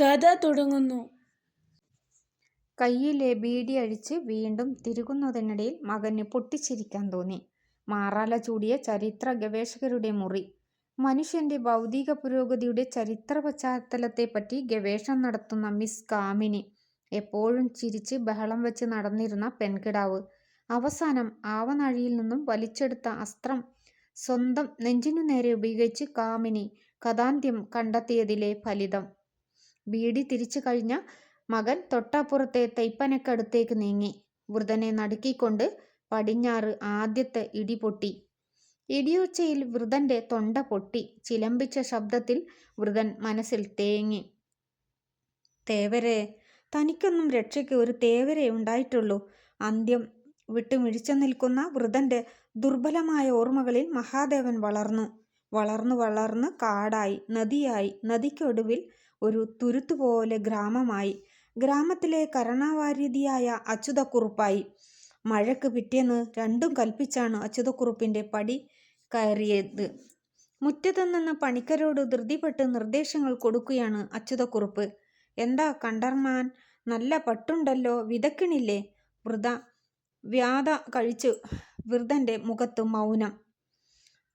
കഥ തുടങ്ങുന്നു കയ്യിലെ ബീഡി അഴിച്ച് വീണ്ടും തിരുകുന്നതിനിടയിൽ മകന് പൊട്ടിച്ചിരിക്കാൻ തോന്നി. മാറാല ചൂടിയ ചരിത്ര ഗവേഷകരുടെ മുറി. മനുഷ്യന്റെ ഭൗതിക പുരോഗതിയുടെ ചരിത്ര പശ്ചാത്തലത്തെപ്പറ്റി ഗവേഷണം നടത്തുന്ന മിസ് കാമിനി. എപ്പോഴും ചിരിച്ച് ബഹളം വെച്ച് നടന്നിരുന്ന പെൺകിടാവ്. അവസാനം ആവനാഴിയിൽ നിന്നും വലിച്ചെടുത്ത അസ്ത്രം സ്വന്തം നെഞ്ചിനു നേരെ ഉപയോഗിച്ച് കാമിനി കഥാന്ത്യം കണ്ടെത്തിയതിലെ ഫലിതം. ബീഡി തിരിച്ചു കഴിഞ്ഞ മകൻ തൊട്ടപ്പുറത്തെ തൈപ്പനക്കടുത്തേക്ക് നീങ്ങി. വൃദ്ധനെ നടുക്കിക്കൊണ്ട് പടിഞ്ഞാറ് ആദ്യത്തെ ഇടി പൊട്ടി. ഇടിയൊച്ചയിൽ വൃദ്ധന്റെ തൊണ്ട പൊട്ടി. ചിലമ്പിച്ച ശബ്ദത്തിൽ വൃദ്ധൻ മനസ്സിൽ തേങ്ങി. തേവരെ തനിക്കൊന്നും രക്ഷയ്ക്ക് ഒരു തേവരെ ഉണ്ടായിട്ടുള്ളൂ. അന്ത്യം വിട്ടുമിഴിച്ചു മിഴിച്ചുനിൽക്കുന്ന വൃദ്ധന്റെ ദുർബലമായ ഓർമ്മകളിൽ മഹാദേവൻ വളർന്നു. വളർന്നു വളർന്ന് കാടായി, നദിയായി, നദിക്കൊടുവിൽ ഒരു തുരുത്തുപോലെ ഗ്രാമമായി. ഗ്രാമത്തിലെ കരുണാവാരിധിയായ അച്യുതക്കുറുപ്പായി. മഴയ്ക്ക് പിറ്റേന്ന് രണ്ടും കൽപ്പിച്ചാണ് അച്യുതക്കുറുപ്പിന്റെ പടി കയറിയത്. മുറ്റത്തുനിന്ന് പണിക്കരോട് ധൃതിപ്പെട്ട് നിർദ്ദേശങ്ങൾ കൊടുക്കുകയാണ് അച്യുതക്കുറുപ്പ്. എന്താ കണ്ടർമാൻ, നല്ല പട്ടുണ്ടല്ലോ, വിതക്കണില്ലേ വൃത വ്യാധ കഴിച്ചു. വൃദ്ധന്റെ മുഖത്ത് മൗനം.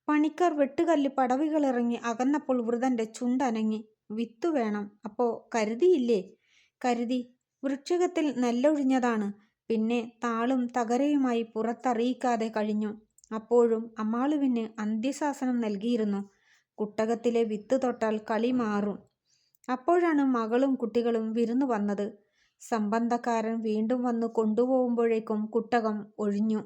പണിക്കർ വെട്ടുകല്ല് പടവുകളിറങ്ങി അകന്നപ്പോൾ വൃതന്റെ ചുണ്ടനങ്ങി. വിത്തു വേണം. അപ്പോ കരുതിയില്ലേ? കരുതി. വൃക്ഷകത്തിൽ നെല്ലൊഴിഞ്ഞതാണ്. പിന്നെ താളും തകരയുമായി പുറത്തറിയിക്കാതെ കഴിഞ്ഞു. അപ്പോഴും അമ്മാളുവിന് അന്ത്യശാസനം നൽകിയിരുന്നു. കുട്ടകത്തിലെ വിത്ത് തൊട്ടാൽ കളി മാറും. അപ്പോഴാണ് മകളും കുട്ടികളും വിരുന്നു വന്നത്. സംബന്ധക്കാരൻ വീണ്ടും വന്ന് കൊണ്ടുപോകുമ്പോഴേക്കും കുട്ടകം ഒഴിഞ്ഞു.